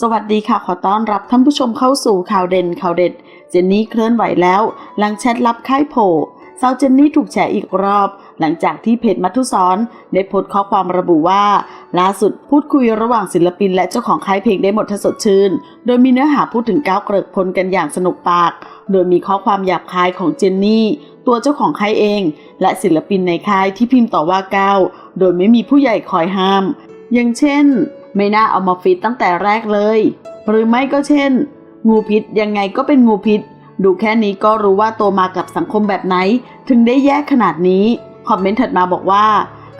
สวัสดีค่ะ ขอต้อนรับท่านผู้ชมเข้าสู่ข่าวเด่นข่าวเด็ด เจนนี่เคลื่อนไหวแล้ว หลังแชทลับค่ายโผล่สาวเจนนี่ถูกแฉอีกรอบ หลังจากที่เพจมัทุสอนได้โพสต์ข้อความระบุว่า ล่าสุดพูดคุยระหว่างศิลปินและเจ้าของค่ายเพลงได้หมดทสดชื่น โดยมีเนื้อหาพูดถึงก้าวเกริกพลกันอย่างสนุกปาก โดยมีข้อความหยาบคายของเจนนี่ ตัวเจ้าของค่ายเอง และศิลปินในค่ายที่พิมพ์ต่อว่าก้าวโดยไม่มีผู้ใหญ่คอยห้าม อย่างเช่น ไม่น่าเอามาฟิตตั้งแต่แรกเลย หรือไม่ก็เช่น งูพิษยังไงก็เป็นงูพิษ ดูแค่นี้ก็รู้ว่าโตมากับสังคมแบบไหน ถึงได้แย่ขนาดนี้ คอมเมนต์ถัดมาบอกว่า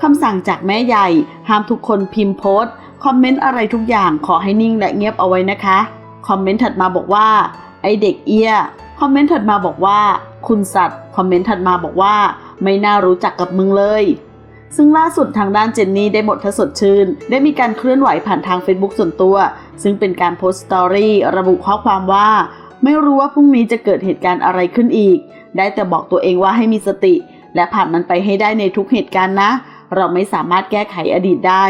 คำสั่งจากแม่ใหญ่ ห้ามทุกคนพิมพ์โพสต์ คอมเมนต์อะไรทุกอย่างขอให้นิ่งและเงียบเอาไว้นะคะ คอมเมนต์ถัดมาบอกว่า ไอเด็กเอียคอมเมนต์ถัดมาบอกว่า คุณสัตว์ คอมเมนต์ถัดมาบอกว่า ไม่น่ารู้จักกับมึงเลย ซึ่งล่าสุดทางด้านเจนนี่ได้หมดทสดชื่น ได้มีการเคลื่อนไหวผ่านทาง Facebook ส่วนตัว ซึ่งเป็นการโพสต์สตอรี่ระบุข้อความว่า ไม่รู้ว่าพรุ่งนี้จะเกิดเหตุการณ์อะไรขึ้นอีก ได้แต่บอกตัวเองว่าให้มีสติ และผ่านมันไปให้ได้ในทุกเหตุการณ์นะ เราไม่สามารถแก้ไขอดีตได้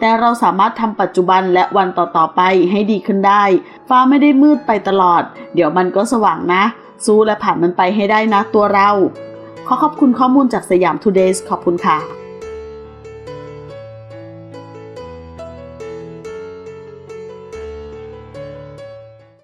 แต่เราสามารถทำปัจจุบันและวันต่อๆไปให้ดีขึ้นได้ ฟ้าไม่ได้มืดไปตลอด เดี๋ยวมันก็สว่างนะ สู้และผ่านมันไปให้ได้นะตัวเรา ขอขอบคุณข้อมูลจากสยามทูเดย์ขอบคุณค่ะ